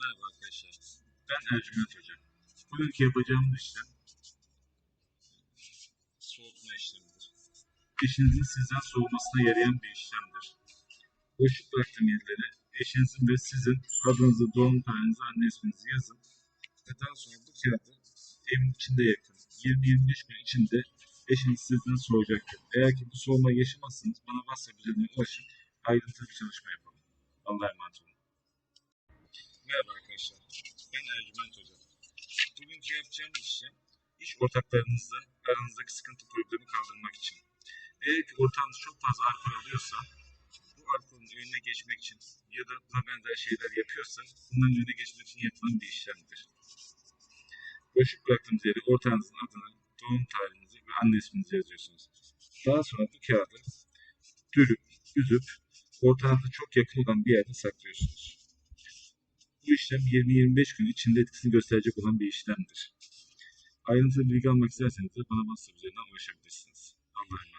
Merhaba arkadaşlar. Ben Ercüment Hoca. Bugünkü yapacağımız işlem soğutma işlemidir. Eşinizin sizden soğumasına yarayan bir işlemdir. Boşluk bıraktığım yerlere eşinizin ve sizin adınızı, doğum tarihinizi, anne isminizi yazın. Ve daha sonra bu kağıdı evin içinde yakın. 20-25 gün içinde eşiniz sizden soğuyacaktır. Eğer ki bu soğumayı yaşamazsanız bana WhatsApp üzerinden ulaşın. Ayrıntılı bir çalışma yapalım. Allah'a emanet olun. Merhaba arkadaşlar. Ben Ercüment Hoca. Bugünkü yapacağım işlem iş ortaklarınızla aranızdaki sıkıntı problemi kaldırmak için. Eğer ki ortağınız çok fazla alkol alıyorsa bu alkolün önüne geçmek için ya da buna benzer şeyler yapıyorsa bunların önüne geçmek için yapılan bir işlemdir. Boşluk bıraktığınız yere ortağınızın adını, doğum tarihinizi ve anne isminizi yazıyorsunuz. Daha sonra bu kağıdı dürüp, üzüp ortağınıza çok yakın olan bir yerde saklıyorsunuz. Bu işlem 20-25 gün içinde etkisini gösterecek olan bir işlemdir. Ayrıntılı bilgi almak isterseniz de bana WhatsApp üzerinden ulaşabilirsiniz. Allah'a.